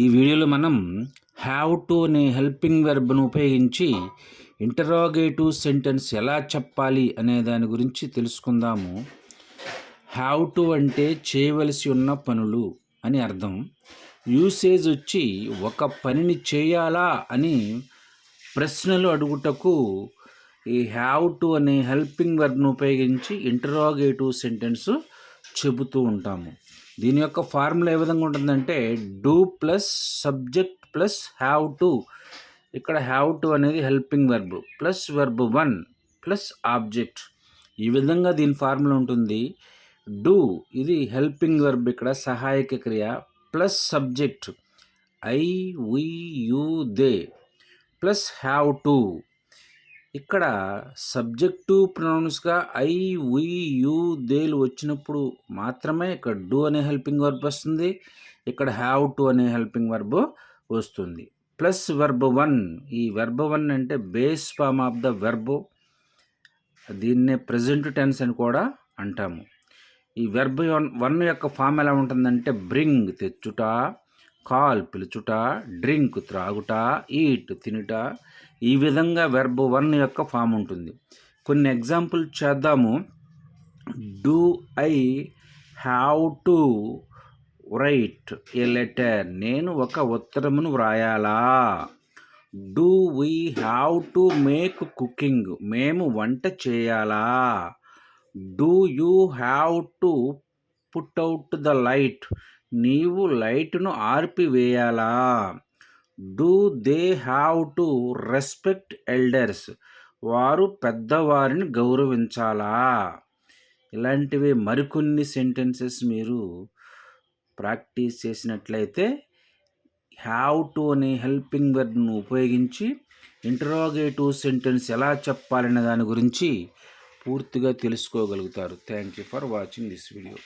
ఈ వీడియోలో మనం హ్యావ్ టు అనే హెల్పింగ్ వెర్బ్ను ఉపయోగించి ఇంటరాగేటివ్ సెంటెన్స్ ఎలా చెప్పాలి అనే దాని గురించి తెలుసుకుందాము. హ్యావ్ టు అంటే చేయవలసి ఉన్న పనులు అని అర్థం. యూసేజ్ వచ్చి ఒక పనిని చేయాలా అని ప్రశ్నలు అడుగుటకు ఈ హ్యావ్ టు అనే హెల్పింగ్ వెర్బ్ను ఉపయోగించి ఇంటరాగేటివ్ సెంటెన్స్ చెబుతూ ఉంటాము. దీని యొక్క ఫార్ములా ఏ విధంగా ఉంటుందంటే do plus subject plus have to. ఇక్కడ హ్యావ్ టు అనేది helping verb plus verb one plus object. ఈ విధంగా దీని ఫార్ములా ఉంటుంది. డూ ఇది హెల్పింగ్ వెర్బ్ ఇక్కడ సహాయక క్రియ plus subject. I we you they plus have to. ఇక్కడ సబ్జెక్టు ప్రొనౌన్స్గా ఐ వి యూ దేలు వచ్చినప్పుడు మాత్రమే ఇక్కడ డూ అనే హెల్పింగ్ వర్బ్ వస్తుంది. ఇక్కడ హ్యావ్ టు అనే హెల్పింగ్ వర్బ్ వస్తుంది. Plus verb one. ఈ వెర్బ్ వన్ అంటే base form of the verb. దీన్నే ప్రజెంట్ టెన్స్ అని కూడా అంటాము. ఈ వెర్బ్ వన్ యొక్క ఫామ్ ఎలా ఉంటుందంటే బ్రింగ్ తెచ్చుట కాల్ పిలుచుట డ్రింక్ త్రాగుట ఈట్ తినుట ఈ విధంగా వెర్బ్ వన్ యొక్క ఫామ్ ఉంటుంది. కొన్ని ఎగ్జాంపుల్ చేద్దాము. Do I have to write a letter నేను ఒక ఉత్తరమును వ్రాయాలా? Do we have to make cooking మేము వంట చేయాలా? Do you have to put out the light నీవు లైట్ను ఆర్పివేయాలా do they have to respect elders. వారు పెద్దవారిని గౌరవించాలా? ఇలాంటివి మరికొన్ని సెంటెన్సెస్ మీరు ప్రాక్టీస్ చేసినట్లయితే హ్యావ్ టు అనే హెల్పింగ్ వర్డ్ను ఉపయోగించి ఇంటరాగేటివ్ సెంటెన్స్ ఎలా చెప్పాలనే దాని గురించి పూర్తిగా తెలుసుకోగలుగుతారు. Thank you for watching this video.